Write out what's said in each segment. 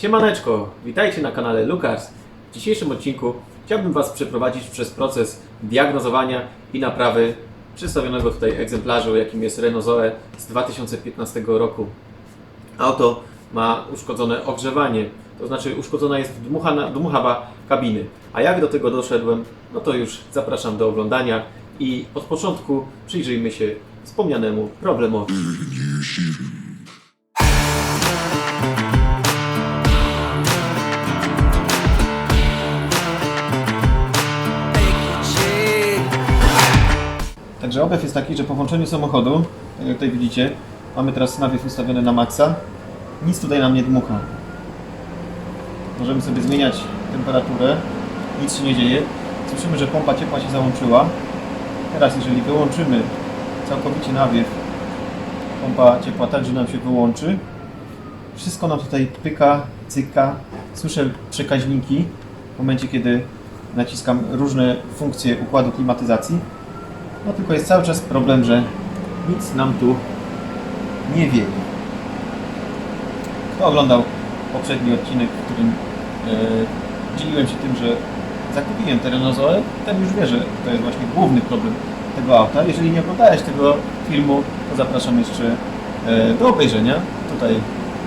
Siemaneczko, witajcie na kanale Lukas. W dzisiejszym odcinku chciałbym Was przeprowadzić przez proces diagnozowania i naprawy przedstawionego tutaj egzemplarzu, jakim jest Renault Zoe z 2015 roku. Auto ma uszkodzone ogrzewanie, to znaczy uszkodzona jest dmuchana, dmuchawa kabiny. A jak do tego doszedłem, no to już zapraszam do oglądania i od początku przyjrzyjmy się wspomnianemu problemowi. Także jest taki, że po włączeniu samochodu, tak jak tutaj widzicie, mamy teraz nawiew ustawiony na maksa. Nic tutaj nam nie dmucha. Możemy sobie zmieniać temperaturę, nic się nie dzieje. Słyszymy, że pompa ciepła się załączyła. Teraz jeżeli wyłączymy całkowicie nawiew, pompa ciepła także nam się wyłączy. Wszystko nam tutaj pyka, cyka. Słyszę przekaźniki w momencie, kiedy naciskam różne funkcje układu klimatyzacji. No tylko jest cały czas problem, że nic nam tu nie wieje. Kto oglądał poprzedni odcinek, w którym e, dzieliłem się tym, że zakupiłem terenozoe, ten już wie, że to jest właśnie główny problem tego auta. Jeżeli nie oglądałeś tego filmu, to zapraszam jeszcze e, do obejrzenia. Tutaj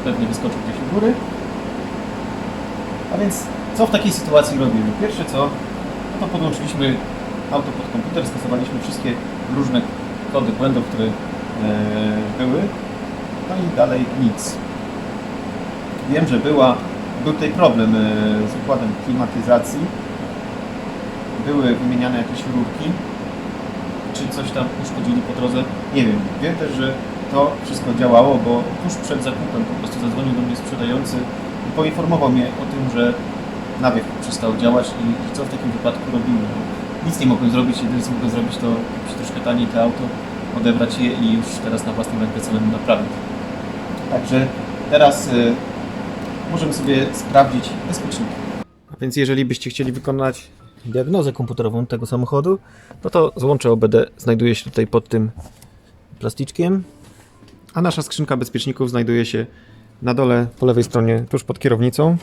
pewnie wyskoczył gdzieś u góry. A więc co w takiej sytuacji robimy? Pierwsze co, no to podłączyliśmy auto pod komputer, skasowaliśmy wszystkie różne kody błędów, które e, były. No i dalej nic. Wiem, że była, był tutaj problem e, z układem klimatyzacji. Były wymieniane jakieś rurki. Czy coś tam uszkodzili po drodze? Nie wiem. Wiem też, że to wszystko działało, bo tuż przed zakupem po prostu zadzwonił do mnie sprzedający i poinformował mnie o tym, że nawiew przestał działać i co w takim wypadku robimy. Nic nie mogłem zrobić, jedyne co mogłem zrobić to kupić troszkę taniej to auto, odebrać je i już teraz na własną rękę samemu naprawić. Także teraz y, możemy sobie sprawdzić bezpieczniki. A więc jeżeli byście chcieli wykonać diagnozę komputerową tego samochodu, no to złącze OBD znajduje się tutaj pod tym plasticzkiem, a nasza skrzynka bezpieczników znajduje się na dole po lewej stronie, tuż pod kierownicą.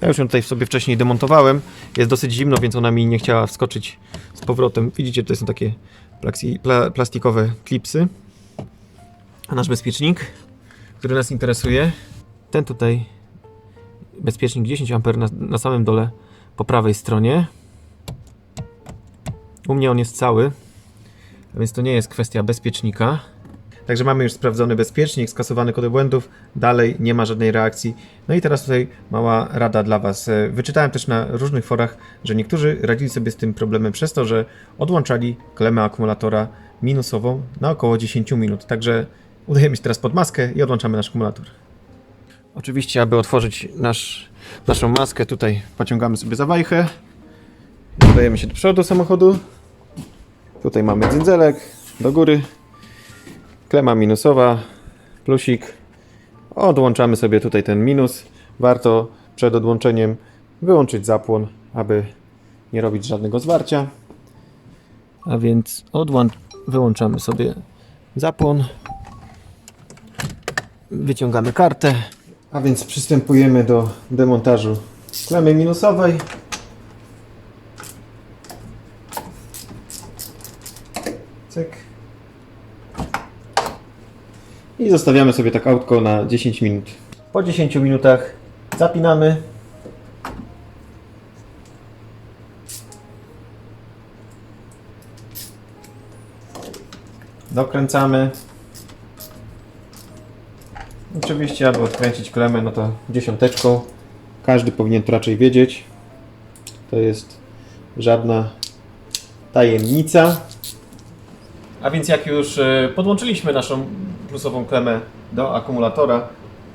Ja już ją tutaj sobie wcześniej demontowałem. Jest dosyć zimno, więc ona mi nie chciała wskoczyć z powrotem. Widzicie, to są takie plastikowe klipsy. A nasz bezpiecznik, który nas interesuje, ten tutaj bezpiecznik 10 A na, na samym dole po prawej stronie. U mnie on jest cały, więc to nie jest kwestia bezpiecznika. Także mamy już sprawdzony bezpiecznik, skasowany kody błędów, dalej nie ma żadnej reakcji. No i teraz tutaj mała rada dla Was. E, Wyczytałem też na różnych forach, że niektórzy radzili sobie z tym problemem przez to, że odłączali klemę akumulatora minusową na około 10 minut. Także udajemy się teraz pod maskę i odłączamy nasz akumulator. Oczywiście, aby otworzyć nasz, naszą maskę, tutaj pociągamy sobie za wajchę. Udajemy się do przodu samochodu. Tutaj mamy dzynzelek do góry. Klema minusowa, plusik. Odłączamy sobie tutaj ten minus. Warto przed odłączeniem wyłączyć zapłon, aby nie robić żadnego zwarcia. A więc odłącz, wyłączamy sobie zapłon. Wyciągamy kartę. A więc przystępujemy do demontażu klemy minusowej. Cyk. I zostawiamy sobie tak autko na 10 minut. Po 10 minutach zapinamy. Dokręcamy. Oczywiście, aby odkręcić klemę, no to dziesiąteczką. Każdy powinien to raczej wiedzieć. To jest żadna tajemnica. A więc jak już e, podłączyliśmy naszą plusową klemę do akumulatora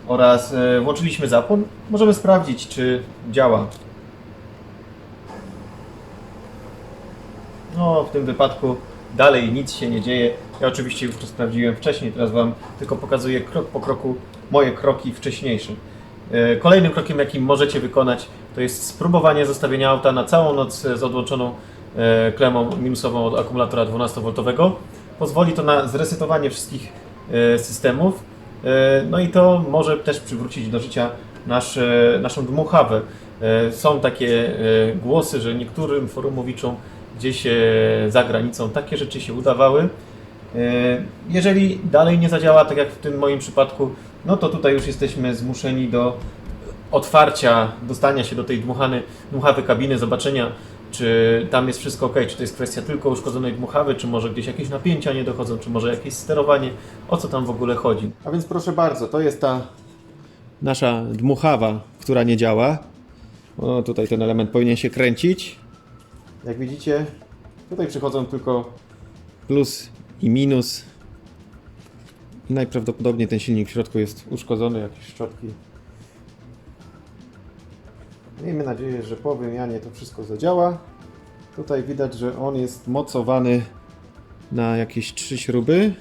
oraz e, włączyliśmy zapłon, możemy sprawdzić, czy działa. No, w tym wypadku dalej nic się nie dzieje. Ja oczywiście już to sprawdziłem wcześniej, teraz Wam tylko pokazuję krok po kroku moje kroki wcześniejsze. E, Kolejnym krokiem, jakim możecie wykonać, to jest spróbowanie zostawienia auta na całą noc z odłączoną klemą minusową od akumulatora 12V. Pozwoli to na zresetowanie wszystkich e, systemów. E, No i to może też przywrócić do życia nasz, e, naszą dmuchawę. Są takie głosy, że niektórym forumowiczom gdzieś za granicą takie rzeczy się udawały. Jeżeli dalej nie zadziała, tak jak w tym moim przypadku, no to tutaj już jesteśmy zmuszeni do otwarcia, dostania się do tej dmuchany, dmuchawy kabiny, zobaczenia, czy tam jest wszystko ok, czy to jest kwestia tylko uszkodzonej dmuchawy, czy może gdzieś jakieś napięcia nie dochodzą, czy może jakieś sterowanie, o co tam w ogóle chodzi. A więc proszę bardzo, to jest ta nasza dmuchawa, która nie działa. O, tutaj ten element powinien się kręcić. Jak widzicie, tutaj przychodzą tylko plus i minus. Najprawdopodobniej ten silnik w środku jest uszkodzony, jakieś szczotki. Miejmy nadzieję, że po wymianie to wszystko zadziała. Tutaj widać, że on jest mocowany na jakieś trzy śruby.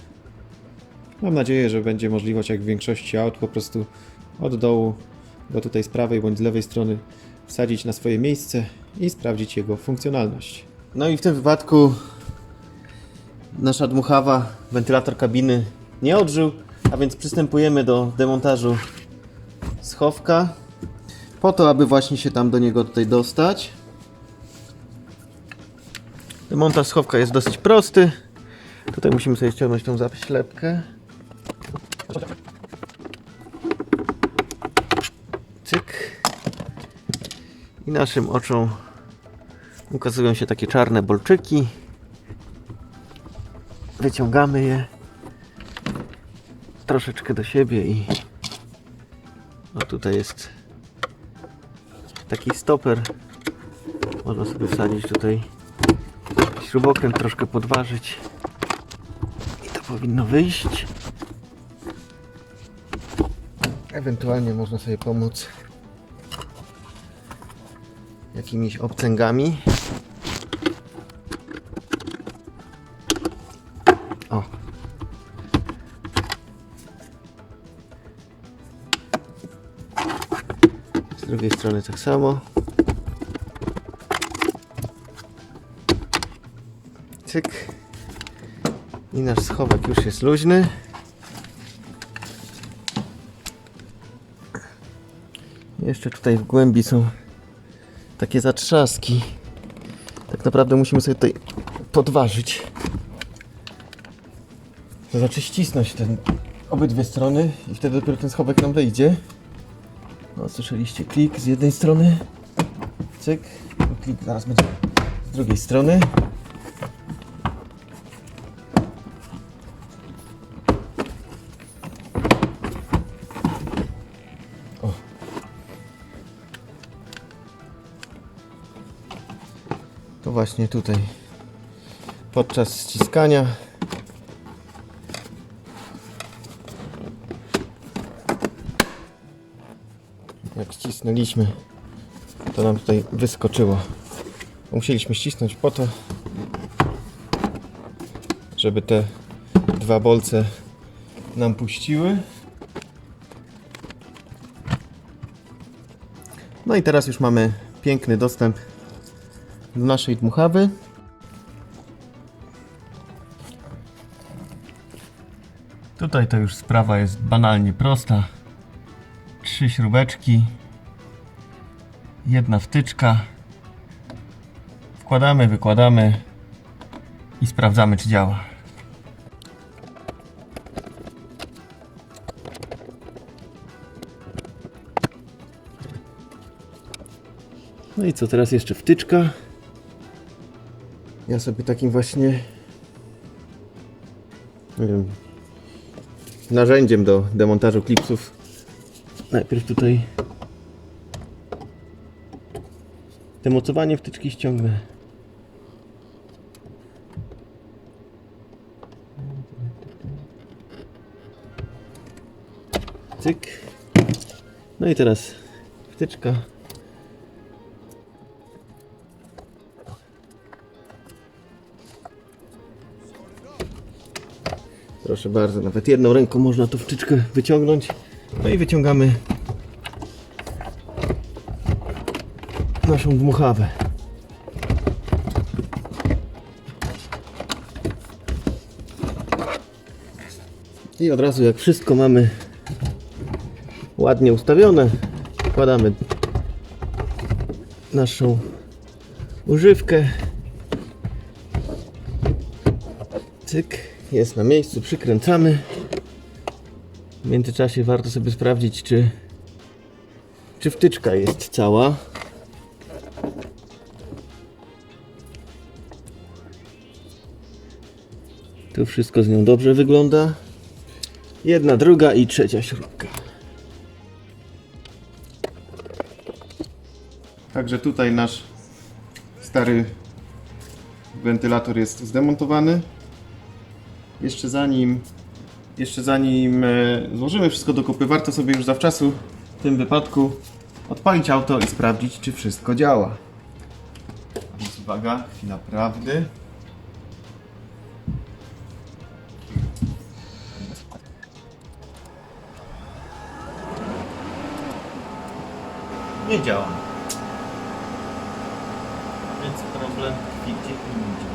Mam nadzieję, że będzie możliwość, jak w większości aut, po prostu od dołu do tutaj z prawej bądź z lewej strony wsadzić na swoje miejsce i sprawdzić jego funkcjonalność. No i w tym wypadku nasza dmuchawa, wentylator kabiny nie odżył, a więc przystępujemy do demontażu schowka po to, aby właśnie się tam do niego tutaj dostać. Demontaż schowka jest dosyć prosty. Tutaj musimy sobie ściągnąć tą zaślepkę. Cyk. I naszym oczom ukazują się takie czarne bolczyki. Wyciągamy je troszeczkę do siebie i o tutaj jest taki stoper. Można sobie wsadzić tutaj śrubokręt, troszkę podważyć i to powinno wyjść. Ewentualnie można sobie pomóc jakimiś obcęgami. Z drugiej strony tak samo. Cyk. I nasz schowek już jest luźny. Jeszcze tutaj w głębi są takie zatrzaski. Tak naprawdę musimy sobie tutaj podważyć. To znaczy ścisnąć ten obydwie strony i wtedy dopiero ten schowek nam wyjdzie. No, słyszeliście klik z jednej strony. Cyk. I Klik zaraz będzie z drugiej strony. To właśnie tutaj podczas ściskania jak ścisnęliśmy, to nam tutaj wyskoczyło. Musieliśmy ścisnąć po to, żeby te dwa bolce nam puściły. No i teraz już mamy piękny dostęp do naszej dmuchawy. Tutaj to już sprawa jest banalnie prosta trzy śrubeczki, jedna wtyczka. Wkładamy, wykładamy i sprawdzamy, czy działa. No i co, teraz jeszcze wtyczka. Ja sobie takim właśnie nie wiem, narzędziem do demontażu klipsów Najpierw tutaj te mocowanie wtyczki ściągnę. Cyk. No i teraz wtyczka. Proszę bardzo, nawet jedną ręką można tą wtyczkę wyciągnąć. No i wyciągamy naszą dmuchawę. I od razu jak wszystko mamy ładnie ustawione, Wkładamy naszą używkę. Cyk, jest na miejscu, przykręcamy. W międzyczasie warto sobie sprawdzić, czy, czy wtyczka jest cała. Tu wszystko z nią dobrze wygląda. Jedna, druga i trzecia śrubka. Także tutaj nasz stary wentylator jest zdemontowany. Jeszcze zanim, jeszcze zanim e, złożymy wszystko do kupy, warto sobie już zawczasu w tym wypadku odpalić auto i sprawdzić, czy wszystko działa. Więc uwaga, chwila prawdy. Nie działa. Więc problem tkwi gdzie indziej.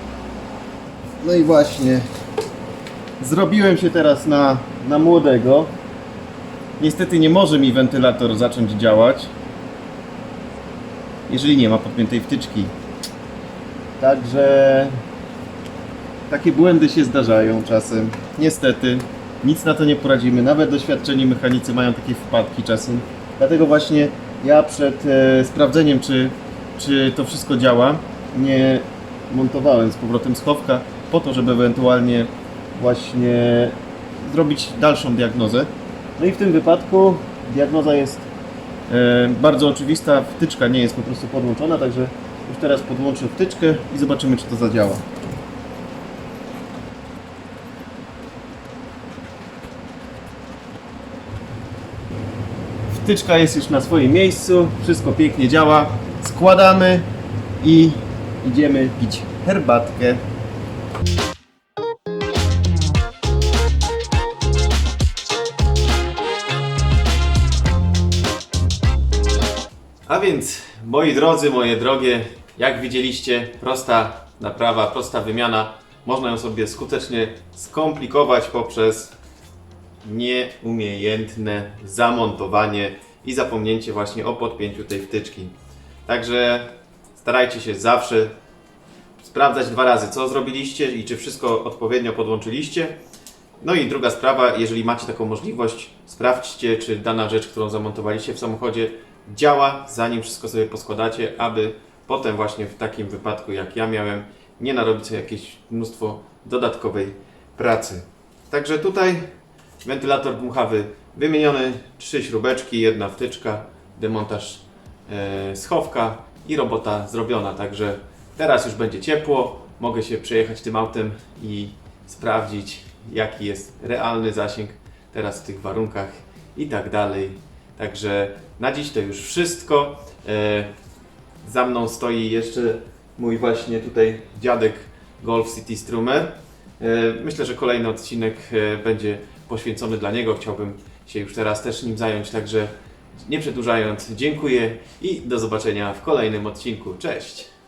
No i właśnie. Zrobiłem się teraz na, na młodego. Niestety nie może mi wentylator zacząć działać. Jeżeli nie ma podpiętej wtyczki. Także takie błędy się zdarzają czasem. Niestety. Nic na to nie poradzimy. Nawet doświadczeni mechanicy mają takie wpadki czasem. Dlatego właśnie ja przed e, sprawdzeniem, czy, czy to wszystko działa, nie montowałem z powrotem schowka po to, żeby ewentualnie właśnie zrobić dalszą diagnozę. No i w tym wypadku diagnoza jest e, bardzo oczywista, wtyczka nie jest po prostu podłączona, także już teraz podłączę wtyczkę i zobaczymy, czy to zadziała. Wtyczka jest już na swoim miejscu, wszystko pięknie działa. Składamy i idziemy pić herbatkę. A więc, moi drodzy, moje drogie, jak widzieliście, prosta naprawa, prosta wymiana. Można ją sobie skutecznie skomplikować poprzez nieumiejętne zamontowanie i zapomnięcie właśnie o podpięciu tej wtyczki. Także starajcie się zawsze sprawdzać dwa razy, co zrobiliście i czy wszystko odpowiednio podłączyliście. No i druga sprawa, jeżeli macie taką możliwość, sprawdźcie, czy dana rzecz, którą zamontowaliście w samochodzie, działa, zanim wszystko sobie poskładacie, aby potem właśnie w takim wypadku, jak ja miałem, nie narobić sobie jakieś mnóstwo dodatkowej pracy. Także tutaj wentylator dmuchawy wymieniony, trzy śrubeczki, jedna wtyczka, demontaż e, schowka i robota zrobiona. Także teraz już będzie ciepło, mogę się przejechać tym autem i sprawdzić jaki jest realny zasięg teraz w tych warunkach i tak dalej. Także na dziś to już wszystko. E, za mną stoi jeszcze mój właśnie tutaj dziadek Golf City Strumer. E, Myślę, że kolejny odcinek będzie poświęcony dla niego. Chciałbym się już teraz też nim zająć, także nie przedłużając, dziękuję i do zobaczenia w kolejnym odcinku. Cześć!